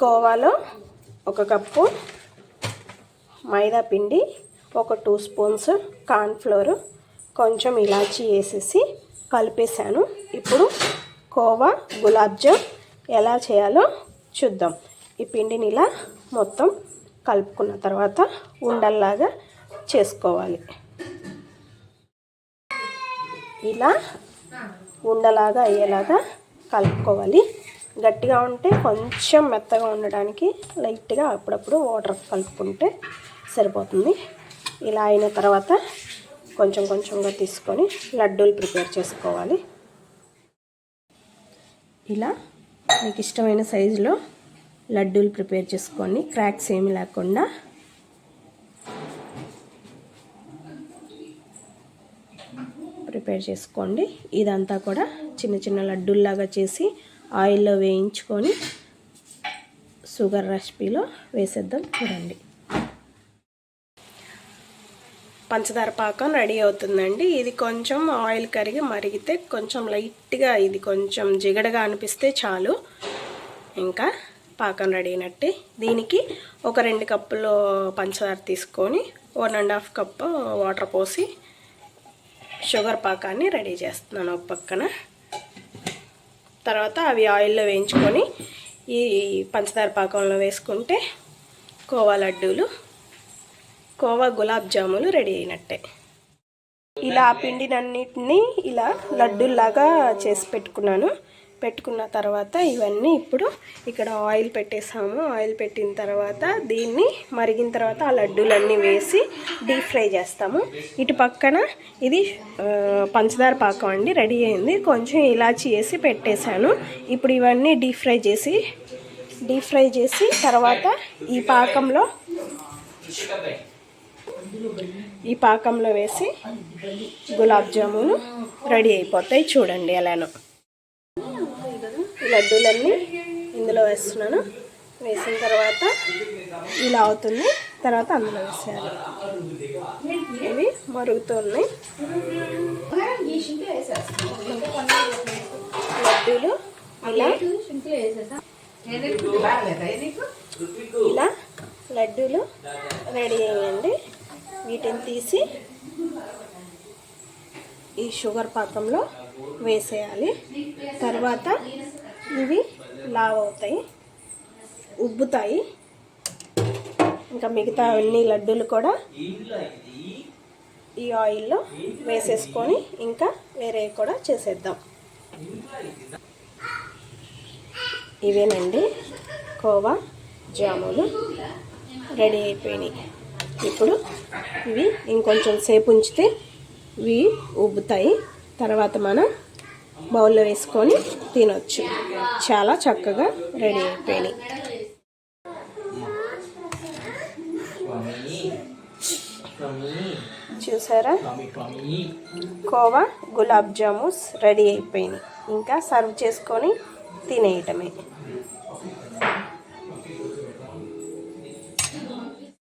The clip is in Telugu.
కోవాలో ఒక కప్పు మైదా పిండి ఒక టూ స్పూన్స్ కార్న్ఫ్లోర్ కొంచెం ఇలాచీ వేసేసి కలిపేశాను. ఇప్పుడు కోవా గులాబ్ జామ్ ఎలా చేయాలో చూద్దాం. ఈ పిండిని ఇలా మొత్తం కలుపుకున్న తర్వాత ఉండల్లాగా చేసుకోవాలి. ఇలా ఉండలాగా అయ్యేలాగా కలుపుకోవాలి. గట్టిగా ఉంటే కొంచెం మెత్తగా ఉండడానికి లైట్గా అప్పుడప్పుడు వాటర్ కలుపుకుంటే సరిపోతుంది. ఇలా అయిన తర్వాత కొంచెం కొంచెంగా తీసుకొని లడ్డూలు ప్రిపేర్ చేసుకోవాలి. ఇలా మీకు ఇష్టమైన సైజులో లడ్డూలు ప్రిపేర్ చేసుకోండి క్రాక్స్ ఏమి లేకుండా ప్రిపేర్ చేసుకోండి. ఇదంతా కూడా చిన్న చిన్న లడ్డూల్లాగా చేసి ఆయిల్లో వేయించుకొని షుగర్ రెసిపీలో వేసేద్దాం చూడండి. పంచదార పాకం రెడీ అవుతుందండి. ఇది కొంచెం ఆయిల్ కరిగి మరిగితే కొంచెం లైట్గా ఇది కొంచెం జిగడగా అనిపిస్తే చాలు. ఇంకా పాకం రెడీ అయినట్టే. దీనికి ఒక రెండు కప్పులు పంచదార తీసుకొని one and half cup water పోసి షుగర్ పాకాన్ని రెడీ చేస్తున్నాను ఒక పక్కన. తర్వాత అవి ఆయిల్లో వేయించుకొని ఈ పంచదార పాకంలో వేసుకుంటే కోవా లడ్డూలు కోవా గులాబ్ జాములు రెడీ అయినట్టే. ఇలా పిండినన్నిటిని ఇలా లడ్డూల్లాగా చేసి పెట్టుకున్నాను. పెట్టుకున్న తర్వాత ఇవన్నీ ఇప్పుడు ఇక్కడ ఆయిల్ పెట్టేసాము. ఆయిల్ పెట్టిన తర్వాత దీన్ని మరిగిన తర్వాత ఆ లడ్డూలన్నీ వేసి డీప్ ఫ్రై చేస్తాము. ఇటు పక్కన ఇది పంచదార పాకం అండి రెడీ అయింది. కొంచెం ఇలాచి వేసి పెట్టేశాను. ఇప్పుడు ఇవన్నీ డీప్ ఫ్రై చేసి డీప్ ఫ్రై చేసి తర్వాత ఈ పాకంలో ఈ పాకంలో వేసి గులాబ్ జామును రెడీ అయిపోతాయి. చూడండి ఎలానో. లడ్డూలన్నీ ఇందులో వేస్తున్నాను. వేసిన తర్వాత ఇలా అవుతుంది తర్వాత అందులో వేసేయాలి. ఇవి మరుగుతున్నాయి లడ్డూలు ఇలా ఇలా లడ్డూలు రెడీ అయ్యండి. వీటిని తీసి ఈ షుగర్ పాకంలో వేసేయాలి. తర్వాత ఇవి లావ్ అవుతాయి ఉబ్బుతాయి. ఇంకా మిగతా అన్ని లడ్డూలు కూడా ఈ ఆయిల్లో వేసేసుకొని ఇంకా వేరే కూడా చేసేద్దాం. ఇవేనండి కోవా జాములు రెడీ అయిపోయినాయి. ఇప్పుడు ఇవి ఇంకొంచెం సేపు ఉంచితే ఇవి ఉబ్బుతాయి. తర్వాత మనం బౌల్లో వేసుకొని తినొచ్చు. చాలా చక్కగా రెడీ అయిపోయినాయి. చూసారా? కోవా గులాబ్ జామున్స్ రెడీ అయిపోయినాయి. ఇంకా సర్వ్ చేసుకొని తినేయటమే.